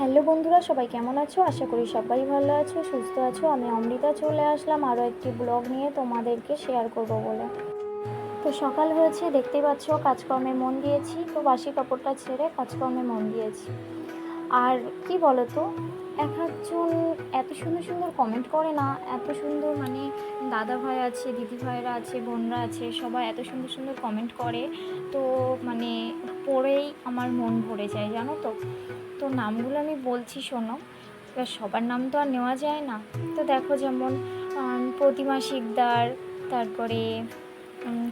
Hello বন্ধুরা, সবাই কেমন আছো? আশা করি সবাই ভালো আছো, সুস্থ আছো। আমি অমৃতা চলে আসলাম আরও একটি ব্লগ নিয়ে তোমাদেরকে শেয়ার করব বলে। তো সকাল হয়েছে, দেখতেই পাচ্ছ কাজকর্মে মন দিয়েছি। তো বাসি কাপড়টা ছেড়ে কাজকর্মে মন দিয়েছি। আর কি বলো তো এক একজন এত সুন্দর সুন্দর কমেন্ট করে না, এত সুন্দর মানে দাদা ভাই আছে দিদি ভাইরা আছে, বোনরা আছে, সবাই এত সুন্দর সুন্দর কমেন্ট করে। তো মানে পড়েই আমার মন ভরে যায়, জানো তো? তো নামগুলো আমি বলছি শোনো। এবার সবার নাম তো আর নেওয়া যায় না। তো দেখো যেমন প্রতিমা শিকদার তারপরে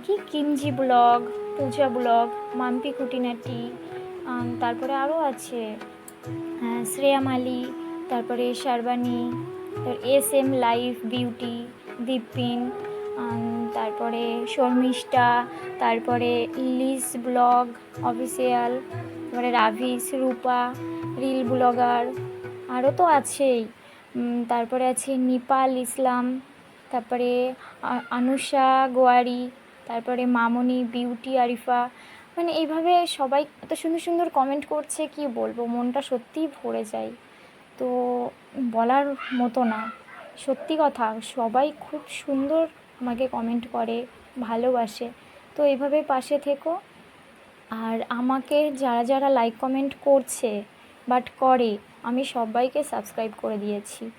কি কিমজি ব্লগ পূজা ব্লগ মাম্পি খুঁটিনাটি তারপরে আরও আছে হ্যাঁ, শ্রেয়া মালি তারপরে Sharbani S M life beauty দীপিন তারপরে শর্মিষ্ঠা তারপরে লিস ব্লগ অফিসিয়াল তারপরে রাভিস রূপা, রিল ব্লগার আরও তো আছেই। তারপরে আছে নিপাল ইসলাম, তারপরে আনুষা গোয়ারি, তারপরে মামনি, বিউটি, আরিফা। মানে এইভাবে সবাই এত সুন্দর সুন্দর কমেন্ট করছে, কি বলব? মনটা সত্যিই ভরে যায়। তো বলার মতো না। সত্যি কথা, সবাই খুব সুন্দর আমাকে কমেন্ট করে, ভালোবাসে। তো এইভাবে পাশে থেকো। আর আমাকে যারা যারা লাইক কমেন্ট করছে বাট করে, আমি সবাইকে সাবস্ক্রাইব করে দিয়েছি।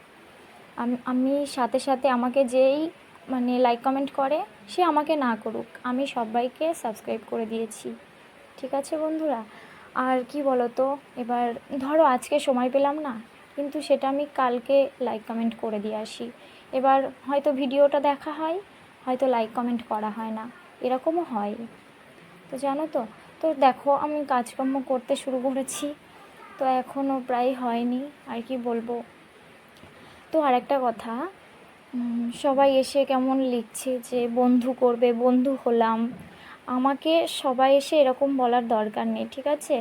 আম- সাথে সাথে আমাকে যেই মানে লাইক কমেন্ট করে, সে আমাকে না করুক, আমি সবাইকে সাবস্ক্রাইব করে দিয়েছি। ঠিক আছে বন্ধুরা? আর কি বলো তো এবার ধরো আজকে সময় পেলাম না, কিন্তু সেটা আমি কালকে লাইক কমেন্ট করে দিয়ে আসি। এবার হয়তো ভিডিওটা দেখা হয়, হয়তো লাইক কমেন্ট করা হয় না, এরকমও হয়। তো জানো তো তো দেখো, আমি কাজকর্ম করতে শুরু করেছি। তো এখনও প্রায় হয়নি, আর কি বলব। তো আরেকটা কথা সবাই এসে কেমন লিখছে যে বন্ধু করবে, বন্ধু হলাম। আমাকে সবাই এসে এরকম বলার দরকার নেই, ঠিক আছে?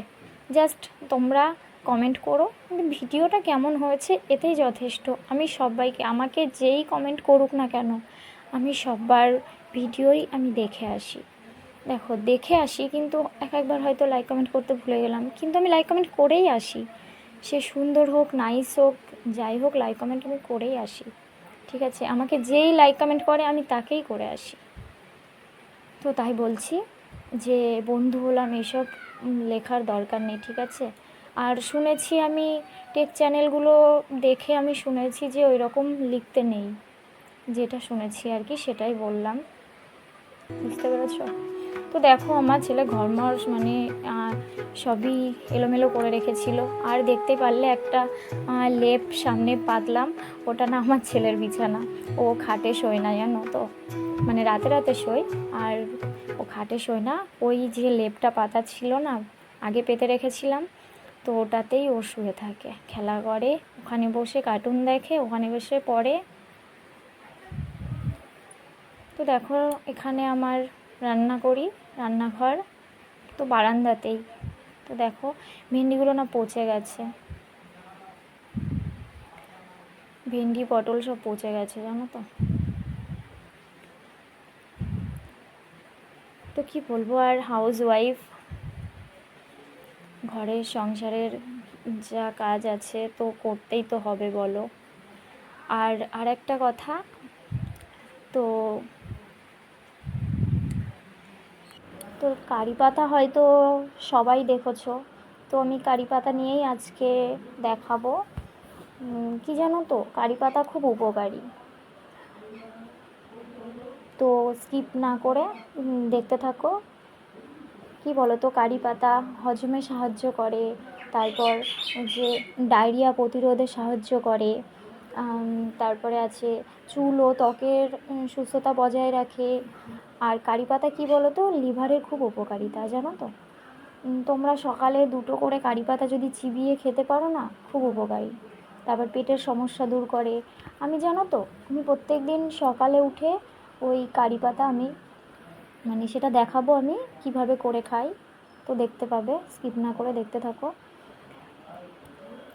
জাস্ট তোমরা কমেন্ট করো ভিডিওটা কেমন হয়েছে এতেই যথেষ্ট। আমি সবাইকে, আমাকে যেই কমেন্ট করুক না কেন, আমি সবার ভিডিওই আমি দেখে আসি। দেখো দেখে আসি কিন্তু এক একবার হয়তো লাইক কমেন্ট করতে ভুলে গেলাম। কিন্তু আমি লাইক কমেন্ট করেই আসি। সে সুন্দর হোক নাইস হোক যাই হোক লাইক কমেন্ট আমি করেই আসি। ঠিক আছে? আমাকে যেই লাইক কমেন্ট করে আমি তাকেই করে আসি। তো তাই বলছি যে বন্ধু হলাম উম, লেখার দরকার নেই ঠিক আছে? আর শুনেছি আমি টেক চ্যানেলগুলো দেখে আমি শুনেছি যে ওই রকম লিখতে নেই। যেটা শুনেছি আর কি সেটাই বললাম। বুঝতে পেরেছ? তো দেখো, আমার ছেলে ঘরমর মানে সবই এলোমেলো করে রেখেছিল। আর দেখতে পারলে একটা লেপ সামনে পাতলাম, ওটা না আমার ছেলের বিছানা। ও খাটে শোয় না, জানো তো? মানে রাতে রাতে শোয়, আর ও খাটে শোয় না। ওই যে লেপটা পাতা ছিল না, আগে পেতে রেখেছিলাম, তো ওটাতেই ও শুয়ে থাকে। খেলা করে, ওখানে বসে কার্টুন দেখে, ওখানে বসে পড়ে। তো দেখো, এখানে আমার রান্না করি, রান্নাঘর তো বারান্দাতেই। তো দেখো, ভেন্ডিগুলো না পচে গেছে। ভেন্ডি, পটল সব পচে গেছে, জানো তো? তো কি বলব আর হাউস ওয়াইফ ঘরের সংসারের যা কাজ আছে তো করতেই তো হবে বলো। আর আর একটা কথা, তো তো কারি পাতা হয়তো সবাই দেখেছ। তো আমি কারি পাতা নিয়েই আজকে দেখাবো। কি জানো তো, কারি পাতা খুব উপকারী। তো স্কিপ না করে দেখতে থাকো। কি বলো তো কারি পাতা হজমে সাহায্য করে, তারপর যে ডায়রিয়া প্রতিরোধে সাহায্য করে তারপরে আছে চুল ও ত্বকের সুস্থতা বজায় রাখে। আর কারি পাতা কী বলো তো লিভারের খুব উপকারিতা, জানো তো? তোমরা সকালে দুটো করে কারি পাতা যদি চিবিয়ে খেতে পারো না, খুব উপকারী। তারপর পেটের সমস্যা দূর করে। আমি জানো তো, আমি প্রত্যেক দিন সকালে উঠে ওই কারি পাতা আমি মানে সেটা দেখাবো আমি, কীভাবে করে খাই। তো দেখতে পাবে, স্কিপ না করে দেখতে থাকো।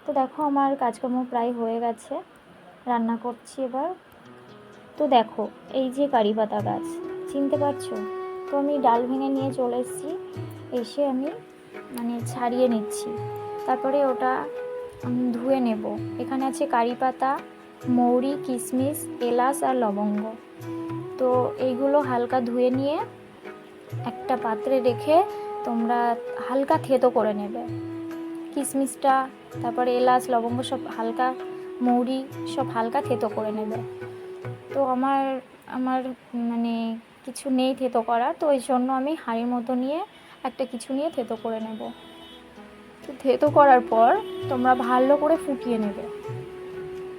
তো দেখো, আমার কাজকর্ম প্রায় হয়ে গেছে। রান্না করছি এবার। তো দেখো, এই যে কারি পাতা গাছ, চিনতে পারছ? তো আমি ডাল ভেঙে নিয়ে চলে এসেছি, এসে আমি মানে ছাড়িয়ে নিচ্ছি। তারপরে ওটা ধুয়ে নেব। এখানে আছে কারি পাতা, মৌরি কিশমিশ এলাচ আর লবঙ্গ। তো এইগুলো হালকা ধুয়ে নিয়ে একটা পাত্রে রেখে তোমরা হালকা থেতো করে নেবে। কিশমিশটা তারপরে এলাচ, লবঙ্গ সব হালকা মৌরি সব হালকা থেতো করে নেবে। তো আমার আমার মানে কিছু নেই থেতো করা, তো ওই জন্য আমি হাঁড়ির মতো নিয়ে একটা কিছু নিয়ে থেতো করে নেব। তো থেতো করার পর তোমরা ভালো করে ফুটিয়ে নেবে।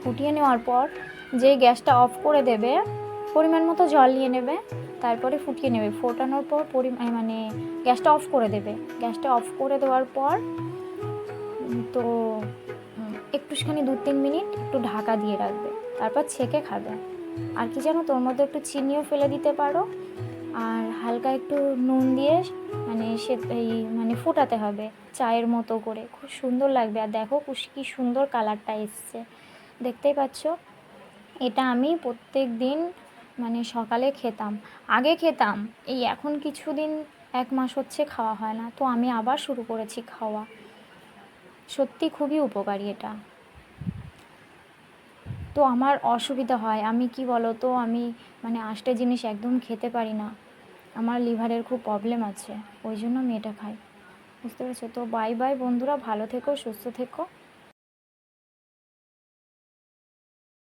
ফুটিয়ে নেওয়ার পর যে গ্যাসটা অফ করে দেবে, পরিমাণ মতো জল নিয়ে নেবে, তারপরে ফুটিয়ে নেবে। ফোটানোর পর পরিমাণ মানে গ্যাসটা অফ করে দেবে। গ্যাসটা অফ করে দেওয়ার পর তো একটুখানি দু তিন মিনিট একটু ঢাকা দিয়ে রাখবে। তারপর ছেঁকে খাবে। আর কি জানো, তোর মধ্যে একটু চিনিও ফেলে দিতে পারো। আর হালকা একটু নুন দিয়ে মানে সে এই মানে ফোটাতে হবে চায়ের মতো করে। খুব সুন্দর লাগবে। আর দেখো কি সুন্দর কালারটা এসছে। দেখতেই পাচ্ছ? এটা আমি প্রত্যেক দিন মানে সকালে খেতাম। আগে খেতাম। এই এখন কিছুদিন এক মাস হচ্ছে খাওয়া হয় না। তো আমি আবার শুরু করেছি খাওয়া। সত্যি খুবই উপকারী এটা। তো আমার অসুবিধা হয়, আমি কি বলো তো আমি মানে আষ্টে জিনিস একদম খেতে পারি না। আমার লিভারের খুব প্রবলেম আছে, ওই জন্য আমি এটা খাই। বুঝতে পেরেছ? তো বাই বাই বন্ধুরা, ভালো থেকো, সুস্থ থেকো।